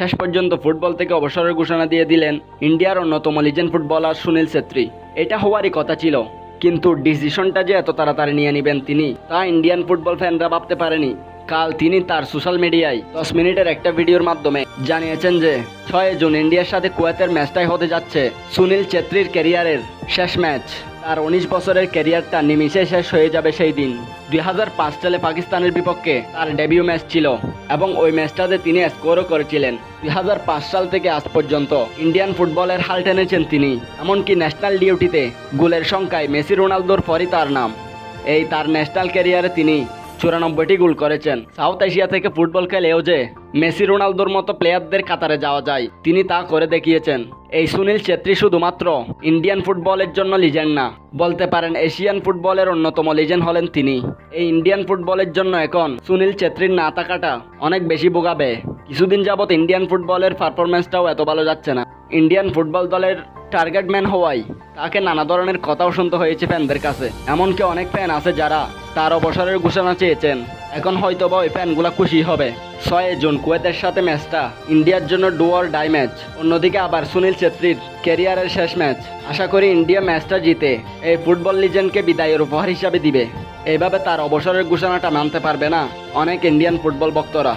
শেষ পর্যন্ত ফুটবল থেকে অবসরের ঘোষণা দিয়ে দিলেন ইন্ডিয়ার অন্যতম লিজেন্ড ফুটবলার সুনীল ছেত্রী। এটা হওয়ারই কথা ছিল। কিন্তু ডিসিশনটা যে এত তাড়াতাড়ি নিয়ে নেবেন তিনি, তা ইন্ডিয়ান ফুটবল ফ্যানরা ভাবতে পারেনি। কাল তিনি তার সোশ্যাল মিডিয়ায় দশ মিনিটের একটা ভিডিওর মাধ্যমে জানিয়েছেন যে, ছয় জুন ইন্ডিয়ার সাথে কুয়েতের ম্যাচটাই হতে যাচ্ছে সুনীল ছেত্রীর ক্যারিয়ারের শেষ ম্যাচ। তার উনিশ বছরের ক্যারিয়ারটা নিমিশে শেষ হয়ে যাবে সেই দিন। দুই হাজার পাঁচ সালে পাকিস্তানের বিপক্ষে তার ডেবিউ ম্যাচ ছিল এবং ওই ম্যাচটাতে তিনি স্কোরও করেছিলেন। দুই হাজার পাঁচ সাল থেকে আজ পর্যন্ত ইন্ডিয়ান ফুটবলের হাল টেনেছেন তিনি, এমনকি ন্যাশনাল ডিউটিতে গোলের সংখ্যায় মেসি, রোনালদোর পরই তার নাম। এই তার ন্যাশনাল ক্যারিয়ারে তিনি চুরানব্বইটি গোল করেছেন। সাউথ এশিয়া থেকে ফুটবল খেলেও যে মেসি, রোনালদোর মতো প্লেয়ারদের কাতারে যাওয়া যায়, তিনি তা করে দেখিয়েছেন। এই সুনীল ছেত্রী শুধুমাত্র ইন্ডিয়ান ফুটবলের জন্য লিজেন্ড না, বলতে পারেন এশিয়ান ফুটবলের অন্যতম লিজেন্ড হলেন তিনি। এই ইন্ডিয়ান ফুটবলের জন্য এখন সুনীল ছেত্রীর না থাকাটা অনেক বেশি বোগাবে। কিছুদিন যাবৎ ইন্ডিয়ান ফুটবলের পারফরমেন্সটাও এত ভালো যাচ্ছে না। ইন্ডিয়ান ফুটবল দলের টার্গেট ম্যান হওয়ায় তাকে নানা ধরনের কথাও শুনতে হয়েছে ফ্যানদের কাছে। এমনকি অনেক ফ্যান আছে যারা তার অবসরের ঘোষণা চেয়েছেন, এখন হয়তো বা ওই ফ্যানগুলা খুশি হবে। ছয় জুন কুয়েতের সাথে ম্যাচটা, ইন্ডিয়ার জন্য ডুয়ার ডাই ম্যাচ। অন্যদিকে আবার সুনীল ছেত্রীর ক্যারিয়ারের শেষ ম্যাচ। আশা করি ইন্ডিয়া ম্যাচটা জিতে এই ফুটবল লিজেন্ডকে বিদায়ের উপহার হিসাবে দিবে। এইভাবে তার অবসরের ঘোষণাটা মানতে পারবে না অনেক ইন্ডিয়ান ফুটবল ভক্তরা।